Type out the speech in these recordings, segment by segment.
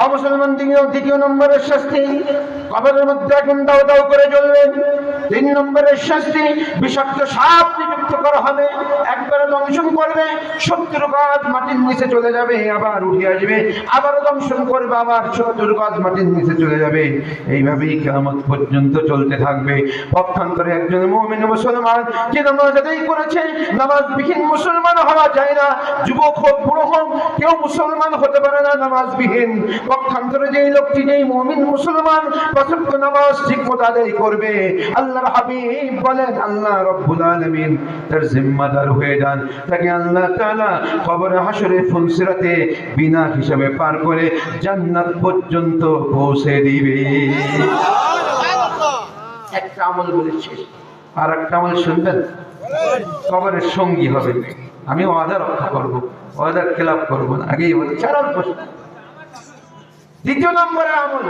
অমুসলমান দ্বিতীয় দ্বিতীয় নম্বরের শাস্তি। কবরের মধ্যে এখন দাও দাও করে জ্বলবে। তিন নম্বরের শাস্তি, বিষাক্ত সাপ নিযুক্ত করা হবে। একবারে দংশন করবে, সত্তর গাছ মাটির নিচে চলে যাবে, আবার উঠে আসবে। আবার দংশন করবে, আবার সত্তর গাছ মাটির নিচে চলে যাবে। এইভাবেই কেমন পর্যন্ত চলতে থাকবে। পক্ষান্তরে একজন মমিন মুসলমান যে নামাজ আদায় করেছে নামাজ বিহীন মুসলমান হওয়া যায় না। যুবক হোক, বুড়ো হোক, কেউ মুসলমান হতে পারে না নামাজ বিহীন পক্ষান্তরে যেই লোকটি যেই মমিন মুসলমান প্রথম নামাজ ঠিক মতো আদায় করবে। আল্লাহর হাবিব বলেন আল্লাহ রব্বুল আলামিন তার জিম্মাদার হয়ে যান। তাকে আল্লাহ তাআলা কবরে হাসরে ফুলসিরাতে বিনা হিসাবে পার করে জান্নাত পর্যন্ত পৌঁছে দিবে। একটা আমল বলে শেষ। আর একটা আমল শুনবেন? কবরের সঙ্গী হবে। আমি ওয়াদা রক্ষা করব ওয়াদার খেলাপ করব না। আগেই বলি চারার প্রশ্ন। দ্বিতীয় নম্বরে আমল,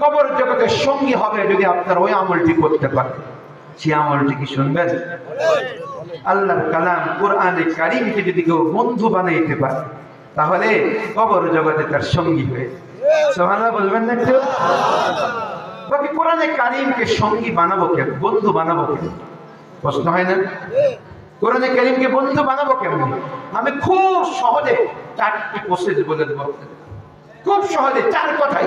কবর জগতের সঙ্গী হবে যদি আপনার ওই আমলটি করতে পারে। সে আমলটি কি শুনবেন? আল্লাহর কালাম কোরআনে কারিমকে যদি কেউ বন্ধু বানাইতে পারে, তাহলে কবর জগতে তার সঙ্গী হয়ে সোহানা বলবেন না একটু? বাকি কোরআনে কারিমকে সঙ্গী বানাবো কেন বন্ধু বানাবো কেন প্রশ্ন হয় না? কোরআনে কারিমকে বন্ধু বানাবো কেমন? আমি খুব সহজে চারটি প্রসেস বলে দেবো। খুব সহজে চার কথাই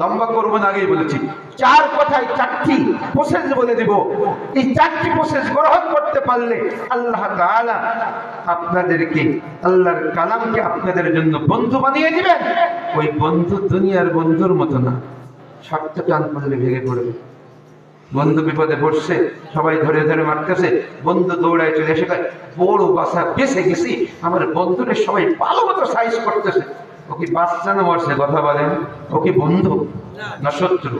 লম্বা করব না আগেই বলেছি। চার কথায় চারটি প্রসেস বলে দেব। এই চারটি প্রসেস গ্রহণ করতে পারলে আল্লাহ আপনাদেরকে, আল্লাহর কালামকে আপনাদের জন্য বন্ধু বানিয়ে দিবেন। ওই বন্ধু দুনিয়ার বন্ধুর মতো না। শক্ত টান করলে ভেঙে পড়বে। বন্ধু বিপদে পড়ছে, সবাই ধরে ধরে মারতেছে, বন্ধু দৌড়ায় চলে এসে বড় বাসা বেঁচে গেছি, আমার বন্ধুদের সবাই ভালো মতো সাইজ করতেছে। ও কি বাচ্চা না কথা বলেন। ও কি বন্ধু না শত্রু?